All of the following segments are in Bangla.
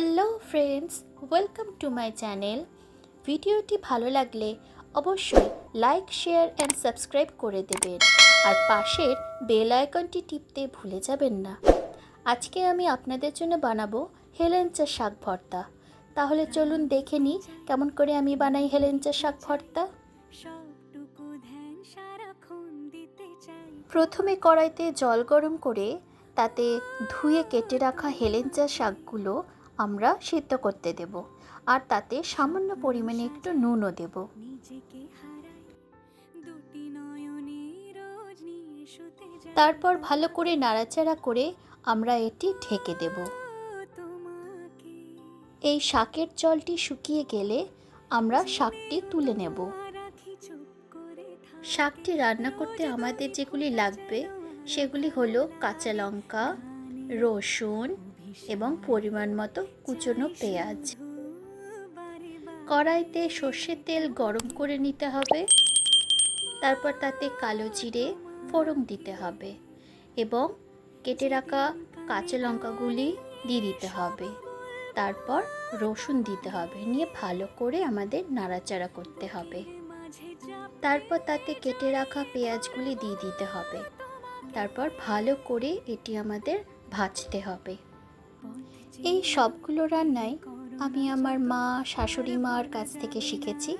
Hello friends welcome to my channel ভিডিওটি ভালো লাগলে অবশ্যই লাইক শেয়ার অ্যান্ড সাবস্ক্রাইব করে দেবেন। আর পাশের বেল আইকনটি টিপতে ভুলে যাবেন না। আজকে আমি আপনাদের জন্য বানাবো হেলেঞ্চা শাক ভর্তা। তাহলে চলুন দেখে নিই কেমন করে আমি বানাই হেলেঞ্চা শাক ভর্তা। প্রথমে কড়াইতে জল গরম করে তাতে ধুয়ে কেটে রাখা হেলেঞ্চা শাকগুলো আমরা সিদ্ধ করতে দেব আর তাতে সামান্য পরিমাণে একটু নুনও দেব। তারপর ভালো করে নাড়াচাড়া করে আমরা এটি ঢেকে দেব। এই শাকের জলটি শুকিয়ে গেলে আমরা শাকটি তুলে নেব। শাকটি রান্না করতে আমাদের যেগুলি লাগবে সেগুলি হলো কাঁচা লঙ্কা রসুন এবং পরিমাণ মতো কুচনো পেঁয়াজ। কড়াইতে সর্ষের তেল গরম করে নিতে হবে। তারপর তাতে কালো জিরে ফোড়ন দিতে হবে এবং কেটে রাখা কাঁচা লঙ্কাগুলি দিয়ে দিতে হবে। তারপর রসুন দিতে হবে, নিয়ে ভালো করে আমাদের নাড়াচাড়া করতে হবে। তারপর তাতে কেটে রাখা পেঁয়াজগুলি দিয়ে দিতে হবে। তারপর ভালো করে এটি আমাদের ভাজতে হবে। এই সবগুলো রান্নাই আমি আমার মা, শাশুড়ি মার কাছ থেকে শিখেছি।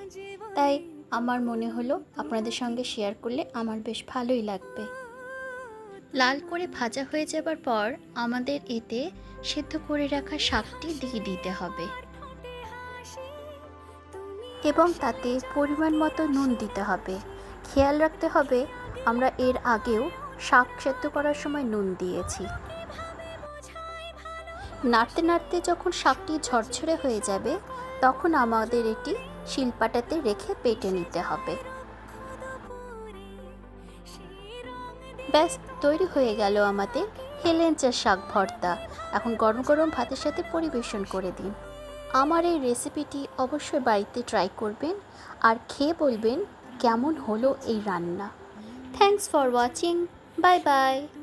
তাই আমার মনে হলো আপনাদের সঙ্গে শেয়ার করলে আমার বেশ ভালোই লাগবে। লাল করে ভাজা হয়ে যাবার পর আমাদের এতে সেদ্ধ করে রাখা শাকটি দিয়ে দিতে হবে। এবং তাতে পরিমাণ মতো নুন দিতে হবে। খেয়াল রাখতে হবে আমরা এর আগেও শাক সেদ্ধ করার সময় নুন দিয়েছি। নাড়তে নাড়তে যখন শাকটি ঝরঝরে হয়ে যাবে, তখন আমাদের এটি শিলপাটাতে রেখে পেটে নিতে হবে। ব্যাস, তৈরি হয়ে গেল আমাদের হেলেঞ্চার শাক ভর্তা। এখন গরম গরম ভাতের সাথে পরিবেশন করে দিন। আমার এই রেসিপিটি অবশ্যই বাড়িতে ট্রাই করবেন আর খেয়ে বলবেন কেমন হলো এই রান্না। Thanks for watching. Bye bye.